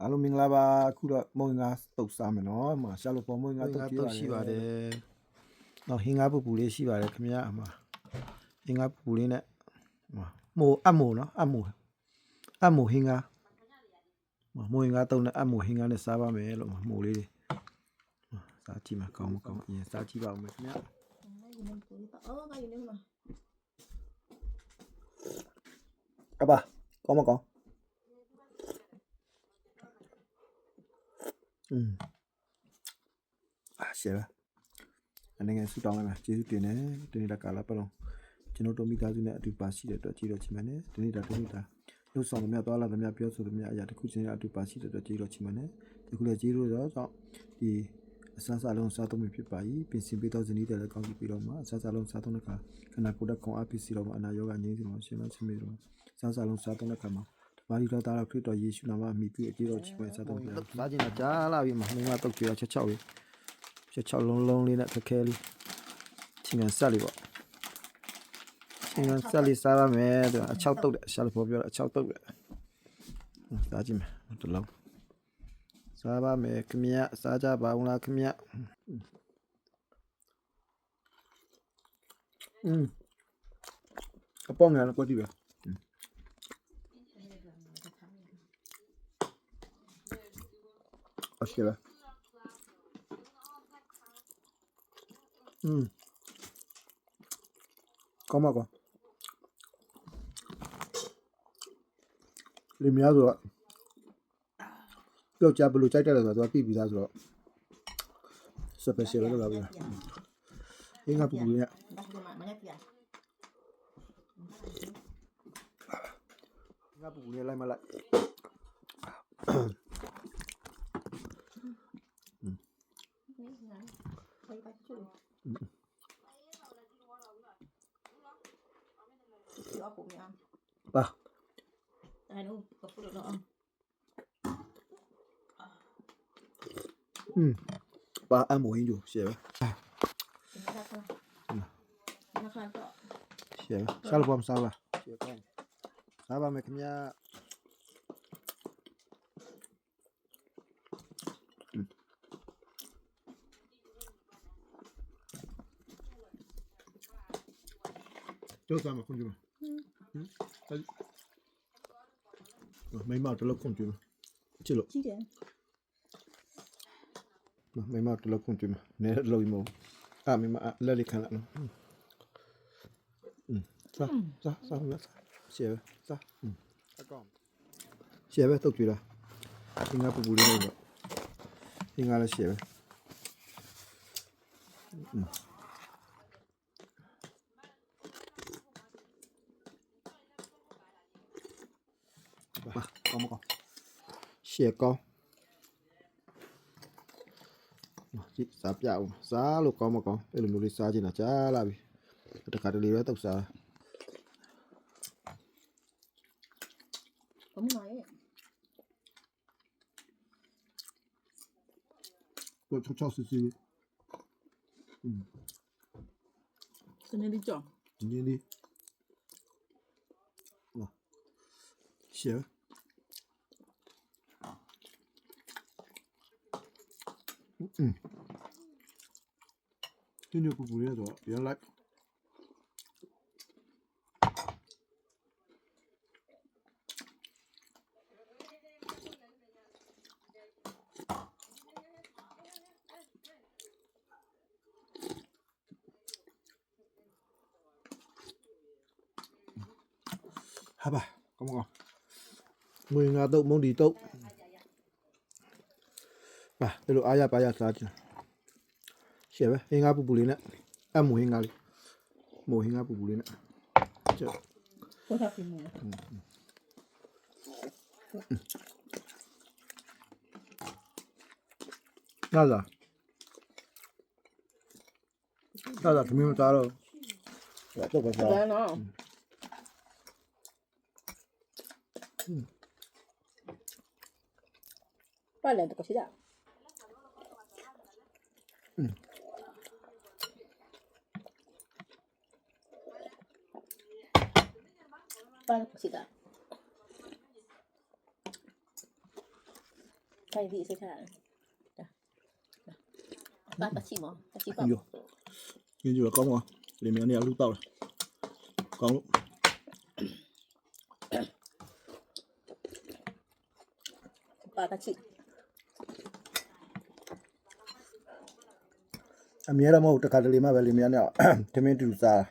အားလုံးမင်္ဂလာပါအခုတော့မုံငါတုတ်စားမယ်နော်အမရှာလို့ပေါ်မုံငါတုတ်ကြီးရှိပါတယ်တော့ဟင်္ဂါပူပူလေးရှိပါတယ်ခင်ဗျာအမဟင်္ဂါပူပူလေးနဲ့အမမိုအမိုနော်အမိုအမိုဟင်္ဂါမုံဟင်္ဂါတုတ်နဲ့အမိုဟင်္ဂါနဲ့စားပါမယ်လို့မိုလေးတွေစားကြည့်မှာကောင်းမကောင်းအရင်စားကြည့်ပါဦးမယ်ခင်ဗျာအော်ကယူနေမှာအပါကောင်းမကောင်း อืมအာရှယ်အနေငယ်ဆူတောင်းလိုက်မှာကျေးဇူးတင်တယ်ဒီနေ့တကာလာပလုံးကျွန်တော်တို့မိသားစုနဲ့အတူပါရှိတဲ့အတွက်ကြည်တော်ချင်ပါတယ်ဒီနေ့တာဒီနေ့တာလှုပ်ဆောင်သမျှသွားလာသမျှပြောဆိုသမျှအရာတစ်ခုချင်းအတူပါရှိတဲ့အတွက်ကြည်တော်ချင်ပါတယ်ဒီခုလည်းကြည်တော်တော့ကြောင့်ဒီအစားစားလုံးစားသုံးမိဖြစ်ပါ၏ပြင်ဆင်ပေးသောဇနီးတဲ့လည်းကောင်းကြည့်ပြီးတော့မှအစားစားလုံးစားသုံးတဲ့အခါခန္ဓာကိုယ်တက်ခွန်အားဖြစ်စီတော့မှအနာရောဂါငြိမ်းစီတော့ရှင်မဆင်းမေတော့စားစားလုံးစားသုံးတဲ့အခါမှာ တပါးဒီတော်သားတော်ခရစ်တော်ယေရှုနာမအမိပြုအကြည်တော်ချင်ပါတယ်စားသုံးပြပါစားခြင်းတော့ကြားလာပြီမှာမင်းကတုတ်ကြွားချက်ချောက်လေးချက်ချောက်လုံးလုံးလေးနဲ့ခက်ခဲလေးချင်းကန်ဆက်လေးပေါ့ချင်းကန်ဆက်လေးစားရမယ်သူအချောက်တုတ်တယ်ရှာလို့ပြောတယ်အချောက်တုတ်တယ်စားကြည့်မယ်တလုံးစားပါမယ်ခမရစားကြပါဦးလားခမရอืมအပေါငယ်လည်းကိုကြည့်ပဲ askele. Mm. Kom maar, kom. Lim ya rồi. Lâu cha blu chạy ra rồi, tôi tìm ra rồi. Special rồi bây giờ. Ini ngapa bunyinya? Ngapa bunyinya lain malah? 爸。哎，努，我糊涂了啊。嗯，爸，按摩很久，歇了。嗯。歇了，下了把我们杀了。歇吧，咱们明天。嗯。都干吧，同志们。 မိမတလောက်ခွန်ကျွေးမချစ်လို့ကြည့်တယ်မိမတလောက်ခွန်ကျွေးမနဲလောက်မအာမိမလက်လေးခံလာနော်စာစာစာမစာရှယ်စာအကောင်ရှယ်ပဲတုတ်ကျွေးလားသင်္ကပူပူလေးနဲ့တော့သင်္ကလည်းရှယ်ပဲ Mm-hmm. 吧，高不高？蟹膏。chị sáp chảo xá lục có mà có đây là một lít xa chỉ là chá là bị tất cả đều là tàu xa, không nói tôi cho ừ. cho xí xí ừ. Xin đi chọn. Xin đi. Nào Mm-mm. Cái nước đó, dia like. Hả bà, có một. Mười ngà tụng mong đi tụng. ဟာဒီလိုအားရပါရစားကြည့်ရှယ်ပဲဟင်းကားပူပူလေးနဲ့အမူဟင်းကားလေးမူဟင်းကားပူပူလေးနဲ့ကျဟုတ်တာပြီမူလာလာလာလာခမင်းမသားတော့တော့ပဲစားနော်ပါလေတော့ရှိတာ Ừ. Balık sigara. Cái vị sẽ cả. Bạn bắt chị mỏ, bắt chị cọp. Nhưng dù là có mà, để mẹ nèo lúc tao này. Có lúc. Bạn bắt. အလူတောက်ကောင်းလို့ဘာတချီအမြဲတမ်းမဟုတ်တခါတလေမှပဲလေမြန်နဲ့ထမင်းတူတူစား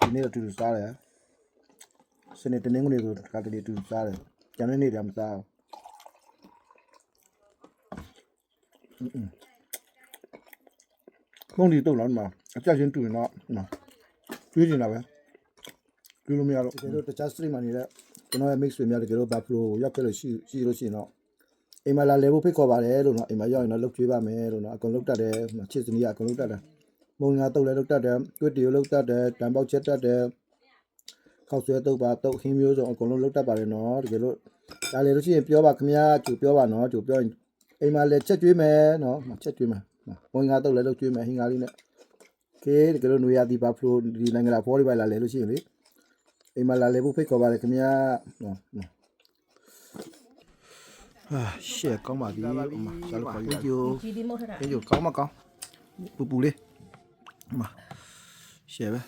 ဒီနေ့တော့တူတူစားတယ်စနေတနင်္ဂနွေဆိုတခါတလေတူတူစားတယ်ကျန်တဲ့နေ့တည်းမစားဘူးမုန်ဒီတော့လာမှာအကြချင်းတူရင်တော့နော်ကျွေးနေတာပဲကျွေးလို့မရတော့ကျွန်တော်တခြား stream မှာနေတဲ့ကျွန်တော်ရဲ့ mix တွေများတကယ်လို့ buffalo ကိုရောက်ခဲ့လို့ရှိရှိလို့ရှိရင်တော့ အိမ်မှာလာလဲဖို့ဖိတ်ခေါ်ပါတယ်လို့နော်အိမ်မှာရောက်ရင်တော့လုပ်ကြွေးပါမယ်လို့နော်အကုန်လုပ်တတ်တယ်ချစ်စနီးကအကုန်လုပ်တတ်တယ်မုံငါတုတ်လည်းလုပ်တတ်တယ်တွစ်တီကိုလုပ်တတ်တယ်တံပေါက်ချက်တတ်တယ်ခောက်ဆွဲတုတ်ပါတုတ်ခင်းမျိုးစုံအကုန်လုံးလုပ်တတ်ပါတယ်နော်တကယ်လို့ဒါလည်းလို့ရှိရင်ပြောပါခင်ဗျာကြိုပြောပါနော်ကြိုပြောရင်အိမ်မှာလည်းချက်ကြွေးမယ်နော်ချက်ကြွေးမယ်မုံငါတုတ်လည်းလုပ်ကြွေးမယ်ဟင်္ဂါလေးနဲ့ကဲတကယ်လို့နွေရသည်ဘာဖလိုဒီနိုင်ငံလာဖော်လေးပါလာလဲလို့ရှိရင်လေအိမ်မှာလာလဲဖို့ဖိတ်ခေါ်ပါတယ်ခင်ဗျာနော် Ờ, xe có mà đi sao lại phải vô cái vô mà con. Bù bù đi. Mà. Xe bé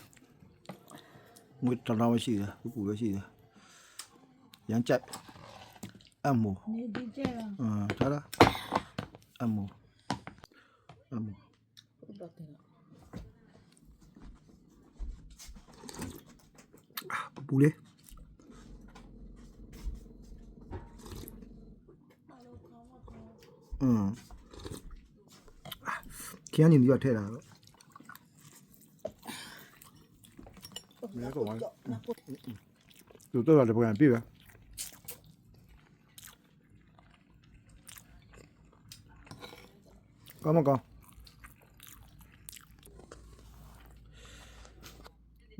ngồi tròn đau gì rồi bù bù cái gì rồi dán chạy. Ăn ờ, đó. Ăn mù. Ăn อืมကျန်းနေပြီးတော့ထဲတာတော့မဲကောင်းပါလူတော့လည်းပြန်ပြီပဲကောင်းမကောင်း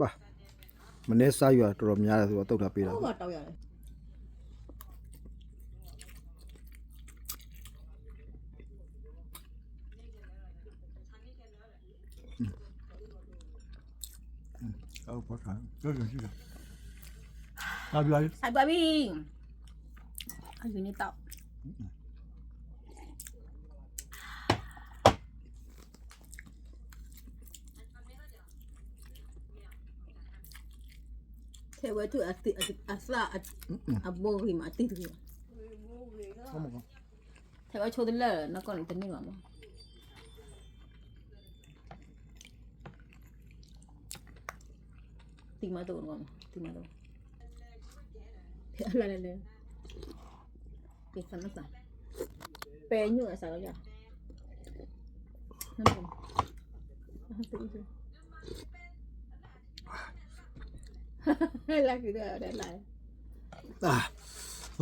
ပါမနေ့စားရတော်တော်များတယ်ဆိုတော့တုတ်တာပေးတာဟိုကတောက်ရတယ် เอาภาษาก็อย่างที่ทำไรใส่บะหมี่เอาอยู่ในเตาเทวทูอัติอัติอัสลาอับโบหิมาติถือเขาบอทวโชดเลอร์นักก่อนอีกตัวนี่หรอน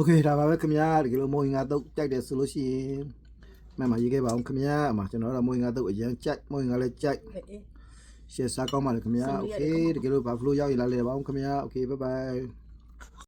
เคဒါပါပဲခင်ဗျာဒီလိုမိုးဟင်္ဂါတုတ်ကြိုက်တယ်ဆိုလို့ရှိရင်မှန်မှရေးခဲ့ပါအောင်ခင်ဗျာအမကျွန်တော်တို့မိုးဟင်္ဂါတုတ်အရင်ကြိုက်မိုးဟင်္ဂါလည်းကြိုက် Ê, ê. ရှယ်စားကောင်းပါလေခင်ဗျာ ဆုံး โอ လို့ เค ရတယ် တကယ်လို့ဘာဖလိုရောက်ရင်လာလေပါအောင်ခင်ဗျာโอเคဘိုင်ဘိုင်